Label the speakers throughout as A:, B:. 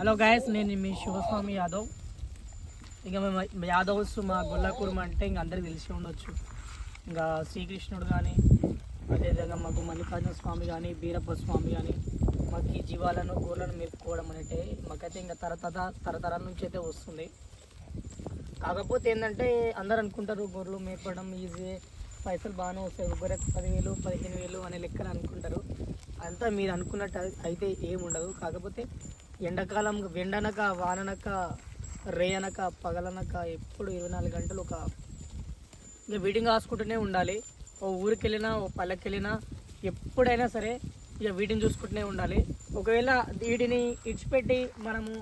A: Hello guys నేను మీ శివస్వామి యాదవ్. ఇక మేము యాదవ్స్ మా గొల్లకూరం అంటే ఇంక అందరికి తెలిసి ఉండొచ్చు. ఇంకా శ్రీకృష్ణుడు కానీ అదేవిధంగా మాకు మల్లికార్జున స్వామి కానీ బీరప్ప స్వామి కానీ మాకు ఈ జీవాలను గోర్లను మేపుకోవడం అనేది మాకైతే ఇంకా తరతర తరతరాల నుంచి అయితే వస్తుంది. కాకపోతే ఏంటంటే అందరు అనుకుంటారు గొర్రెలు మేపడం ఈజీ పైసలు బాగానే వస్తాయి. గొర్రెకు పదివేలు పదిహేను వేలు అనే లెక్కలు అనుకుంటారు. అంతా మీరు అనుకున్నట్టు అయితే ఏముండదు. కాకపోతే ఎండాకాలం వెండనక వాననక రేయనక పగలనక ఎప్పుడు ఇరవై నాలుగు గంటలు ఒక ఇక వీటింగ్ రాసుకుంటూనే ఉండాలి. ఓ ఊరికి వెళ్ళినా ఓ పల్లెకి వెళ్ళినా ఎప్పుడైనా సరే ఇక వీటిని చూసుకుంటూనే ఉండాలి. ఒకవేళ వీటిని ఇడిచిపెట్టి మనము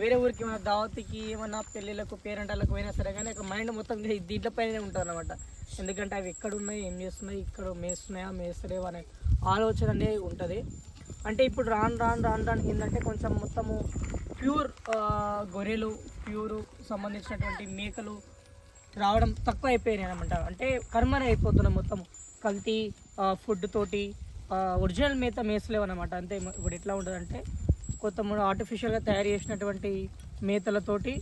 A: వేరే ఊరికి ఏమైనా దావతికి ఏమన్నా పెళ్ళిళ్ళకు పేరెంటాలకు పోయినా సరే కానీ ఒక మైండ్ మొత్తం దీంట్లపైనే ఉంటుంది అనమాట ఎందుకంటే అవి ఎక్కడ ఉన్నాయి ఏం చేస్తున్నాయి ఇక్కడ మేస్తున్నాయా మేస్తలేవా అనే ఆలోచన అనేది ఉంటుంది. అంటే ఇప్పుడు రాను రాను రాను రాను ఏంటంటే కొంచెం మొత్తము ప్యూర్ గొర్రెలు ప్యూర్ సంబంధించినటువంటి మేకలు రావడం తక్కువ అయిపోయినాయి అనమాట అంటే కర్మన అయిపోతున్నాం మొత్తం కల్తీ ఫుడ్ తోటి ఒరిజినల్ మేత మేసలేవు అనమాట అంతే ఇప్పుడు ఎట్లా ఉంటుందంటే కొంతమంది ఆర్టిఫిషియల్గా తయారు చేసినటువంటి మేతలతోటి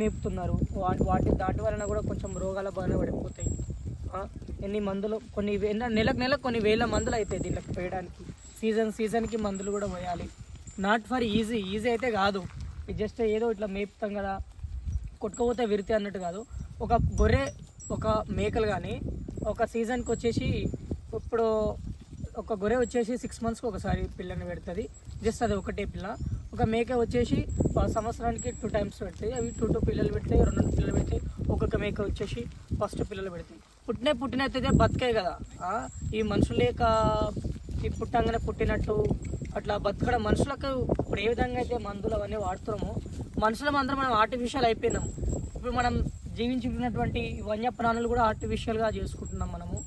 A: మేపుతున్నారు. వాటి వాటి దాటి వలన కూడా కొంచెం రోగాల బాగానే పడిపోతాయి. ఎన్ని మందులు కొన్ని నెలకు నెలకు కొన్ని వేల మందులు అవుతాయి దీనికి పోయడానికి. సీజన్ సీజన్కి మందులు కూడా పోయాలి. నాట్ ఫర్ ఈజీ ఈజీ అయితే కాదు. జస్ట్ ఏదో ఇట్లా మేపుతాం కదా. కొట్టుకపోతే విరితే అన్నట్టు కాదు. ఒక గొర్రె ఒక మేకలు కానీ ఒక సీజన్కి వచ్చేసి ఇప్పుడు ఒక గొర్రె వచ్చేసి సిక్స్ మంత్స్కి ఒకసారి పిల్లని పెడుతుంది. జస్ట్ అది ఒకటే పిల్ల. ఒక మేక వచ్చేసి సంవత్సరానికి టూ టైమ్స్ పెడతాయి అవి టూ టూ పిల్లలు పెడతాయి రెండు రెండు పిల్లలు పెడతాయి. ఒక్కొక్క మేక వచ్చేసి ఫస్ట్ పిల్లలు పెడతాయి పుట్టిన పుట్టినైతే బతికాయి కదా. ఈ మనుషులు లేక ఈ పుట్టంగానే పుట్టినట్టు అట్లా బతకడం. మనుషులకు ఇప్పుడు ఏ విధంగా అయితే మందులు అవన్నీ వాడుతున్నామో మనుషులం అందరం మనం ఆర్టిఫిషియల్ అయిపోయినాం. ఇప్పుడు మనం జీవించుకున్నటువంటి వన్యప్రాణులు కూడా ఆర్టిఫిషియల్గా చేసుకుంటున్నాం మనము.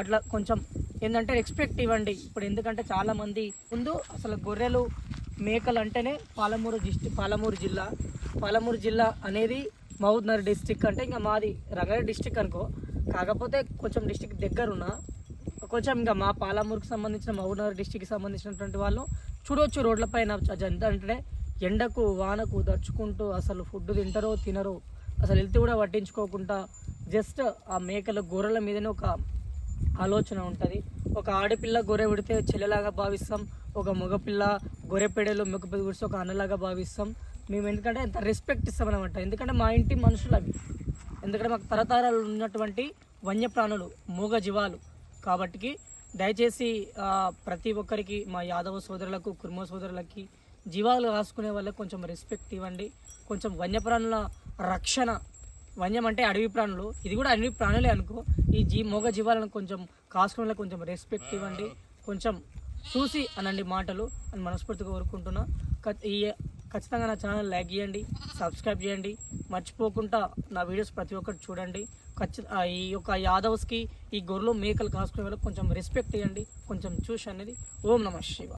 A: అట్లా కొంచెం ఏంటంటే రెస్పెక్ట్ ఇవ్వండి. ఇప్పుడు ఎందుకంటే చాలామంది ముందు అసలు గొర్రెలు మేకలు అంటేనే పాలమూరు డిస్టిక్ పాలమూరు జిల్లా. పాలమూరు జిల్లా అనేది మహబూబ్నగర్ డిస్టిక్ అంటే ఇంకా మాది రంగారెడ్డి డిస్టిక్ అనుకో. కాకపోతే కొంచెం డిస్టిక్ దగ్గరున్న కొంచెం ఇంకా మా పాలమూరుకు సంబంధించిన మహబూబ్నగర్ డిస్టిక్కి సంబంధించినటువంటి వాళ్ళు చూడవచ్చు రోడ్లపైన ఎంత అంటే ఎండకు వానకు దర్చుకుంటూ అసలు ఫుడ్ తింటారో తినరో అసలు వెళ్తే కూడా పట్టించుకోకుండా జస్ట్ ఆ మేకల గొర్రెల మీదనే ఒక ఆలోచన ఉంటుంది. ఒక ఆడపిల్ల గొర్రె పెడితే చెల్లెలాగా భావిస్తాం ఒక మగపిల్ల గొర్రె పెడలు మగపిల్ల గుడిస్తే ఒక అన్నలాగా భావిస్తాం. మేము ఎందుకంటే అంత రెస్పెక్ట్ ఇస్తాం అనమాట ఎందుకంటే మా ఇంటి మనుషులు అవి ఎందుకంటే మాకు తరతరాలు ఉన్నటువంటి వన్యప్రాణులు మూగ జీవాలు. కాబట్టికి దయచేసి ప్రతి ఒక్కరికి మా యాదవ సోదరులకు కుర్మ సోదరులకి జీవాలు రాసుకునే వాళ్ళకి కొంచెం రెస్పెక్ట్ ఇవ్వండి. కొంచెం వన్యప్రాణుల రక్షణ. వన్యం అంటే అడవి ప్రాణులు. ఇది కూడా అడవి ప్రాణులే అనుకో. ఈ జీ మొగ జీవాలను కొంచెం కాసుకునే కొంచెం రెస్పెక్ట్ ఇవ్వండి. కొంచెం చూసి అనండి మాటలు. అని మనస్ఫూర్తిగా కోరుకుంటున్నా. ఈ ఖచ్చితంగా నా ఛానల్ లైక్ చేయండి సబ్స్క్రైబ్ చేయండి. మర్చిపోకుండా నా వీడియోస్ ప్రతి ఒక్కటి చూడండి. ఖచ్చితంగా ఈ యొక్క యాదవ్స్కి ఈ గొర్రెలు మేకలు కాసుకునే వాళ్ళకి కొంచెం రెస్పెక్ట్ ఇవ్వండి కొంచెం చూసి అనేది ఓం నమ శివ